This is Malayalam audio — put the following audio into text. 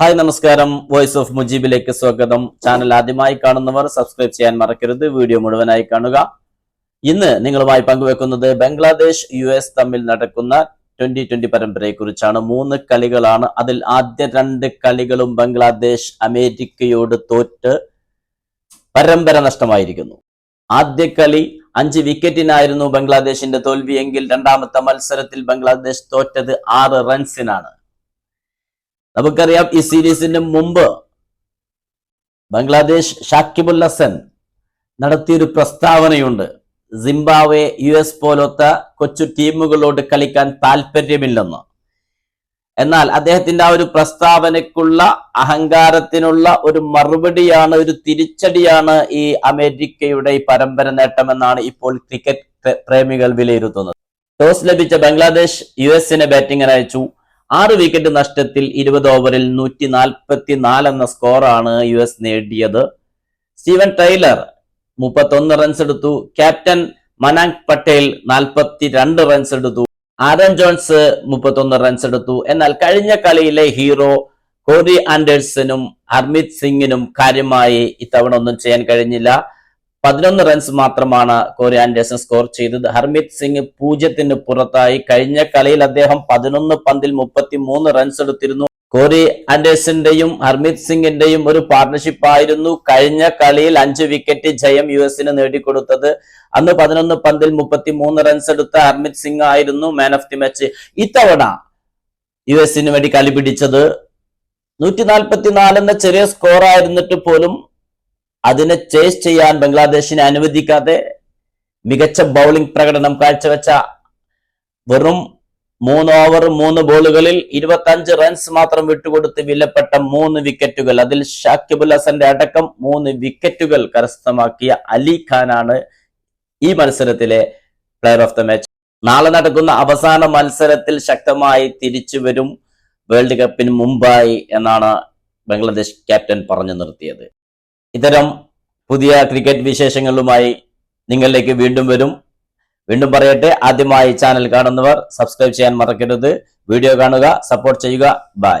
ഹായ് നമസ്കാരം. വോയിസ് ഓഫ് മുജീബിലേക്ക് സ്വാഗതം. ചാനൽ ആദ്യമായി കാണുന്നവർ സബ്സ്ക്രൈബ് ചെയ്യാൻ മറക്കരുത്. വീഡിയോ മുഴുവനായി കാണുക. ഇന്ന് നിങ്ങളുമായി പങ്കുവെക്കുന്നത് ബംഗ്ലാദേശ് യു എസ് തമ്മിൽ നടക്കുന്ന ട്വന്റി ട്വന്റി പരമ്പരയെ കുറിച്ചാണ് മൂന്ന് കളികളാണ്. അതിൽ ആദ്യ രണ്ട് കളികളും ബംഗ്ലാദേശ് അമേരിക്കയോട് തോറ്റ് പരമ്പര നഷ്ടമായിരിക്കുന്നു. ആദ്യ കളി അഞ്ച് വിക്കറ്റിനായിരുന്നു ബംഗ്ലാദേശിന്റെ തോൽവിയെങ്കിൽ രണ്ടാമത്തെ മത്സരത്തിൽ ബംഗ്ലാദേശ് തോറ്റത് ആറ് റൺസിനാണ് നമുക്കറിയാം ഈ സീരീസിന് മുമ്പ് ബംഗ്ലാദേശ് ഷാക്കിബുൽ ഹസൻ നടത്തിയൊരു പ്രസ്താവനയുണ്ട്. സിംബാവെ യു എസ് പോലത്തെ കൊച്ചു ടീമുകളോട് കളിക്കാൻ താല്പര്യമില്ലെന്ന്. എന്നാൽ അദ്ദേഹത്തിന്റെ ആ ഒരു പ്രസ്താവനയ്ക്കുള്ള അഹങ്കാരത്തിനുള്ള ഒരു മറുപടിയാണ് ഒരു തിരിച്ചടിയാണ് ഈ അമേരിക്കയുടെ ഈ പരമ്പര നേട്ടമെന്നാണ് ഇപ്പോൾ ക്രിക്കറ്റ് പ്രേമികൾ വിലയിരുത്തുന്നത്. ടോസ് ലഭിച്ച ബംഗ്ലാദേശ് യു എസിനെ ബാറ്റിംഗിന് അയച്ചു. ആറ് വിക്കറ്റ് നഷ്ടത്തിൽ ഇരുപത് ഓവറിൽ നൂറ്റി നാൽപ്പത്തി നാല് എന്ന സ്കോറാണ് യു എസ് നേടിയത്. സ്റ്റീവൻ ടൈലർ മുപ്പത്തൊന്ന് റൺസ് എടുത്തു. ക്യാപ്റ്റൻ മനാങ് പട്ടേൽ നാൽപ്പത്തി രണ്ട് റൺസ് എടുത്തു. ആരൻ ജോൺസ് മുപ്പത്തൊന്ന് റൺസ് എടുത്തു. എന്നാൽ കഴിഞ്ഞ കളിയിലെ ഹീറോ കോറി ആൻഡേഴ്സനും ഹർമിത് സിംഗിനും കാര്യമായി ഇത്തവണ ഒന്നും ചെയ്യാൻ കഴിഞ്ഞില്ല. പതിനൊന്ന് റൺസ് മാത്രമാണ് കോറി ആൻഡേഴ്സൺ സ്കോർ ചെയ്തത്. ഹർമിത് സിംഗ് പൂജ്യത്തിന് പുറത്തായി. കഴിഞ്ഞ കളിയിൽ അദ്ദേഹം പതിനൊന്ന് പന്തിൽ മുപ്പത്തി റൺസ് എടുത്തിരുന്നു. കോറി ആൻഡേഴ്സന്റെയും ഹർമിത് സിംഗിന്റെയും ഒരു പാർട്ണർഷിപ്പ് ആയിരുന്നു. കഴിഞ്ഞ കളിയിൽ അഞ്ച് വിക്കറ്റ് ജയം യു എസിന് നേടിക്കൊടുത്തത്. അന്ന് പതിനൊന്ന് പന്തിൽ മുപ്പത്തി മൂന്ന് റൺസ് എടുത്ത ഹർമിത് സിംഗ് ആയിരുന്നു മാൻ ഓഫ് ദി മാച്ച് ഇത്തവണ യു എസിന് വേണ്ടി കളി പിടിച്ചത്. നൂറ്റി നാൽപ്പത്തി നാല് എന്ന ചെറിയ സ്കോർ ആയിരുന്നിട്ട് പോലും അതിനെ ചേസ് ചെയ്യാൻ ബംഗ്ലാദേശിനെ അനുവദിക്കാതെ മികച്ച ബൗളിംഗ് പ്രകടനം കാഴ്ചവെച്ച വെറും മൂന്ന് ഓവർ മൂന്ന് ബോളുകളിൽ ഇരുപത്തി അഞ്ച് റൺസ് മാത്രം വിട്ടുകൊടുത്ത് വിലപ്പെട്ട മൂന്ന് വിക്കറ്റുകൾ അതിൽ ഷാക്കിബുൽ ഹസന്റെ അടക്കം മൂന്ന് വിക്കറ്റുകൾ കരസ്ഥമാക്കിയ അലി ഖാനാണ് ഈ മത്സരത്തിലെ പ്ലെയർ ഓഫ് ദ മാച്ച് നാളെ നടക്കുന്ന അവസാന മത്സരത്തിൽ ശക്തമായി തിരിച്ചു വരും വേൾഡ് കപ്പിന് മുമ്പായി എന്നാണ് ബംഗ്ലാദേശ് ക്യാപ്റ്റൻ പറഞ്ഞു നിർത്തിയത്. ഇത്തരം പുതിയ ക്രിക്കറ്റ് വിശേഷങ്ങളുമായി നിങ്ങളിലേക്ക് വീണ്ടും വരും. വീണ്ടും പറയട്ടെ ആദ്യമായി ചാനൽ കാണുന്നവർ സബ്സ്ക്രൈബ് ചെയ്യാൻ മറക്കരുത്. വീഡിയോ കാണുക സപ്പോർട്ട് ചെയ്യുക. ബൈ.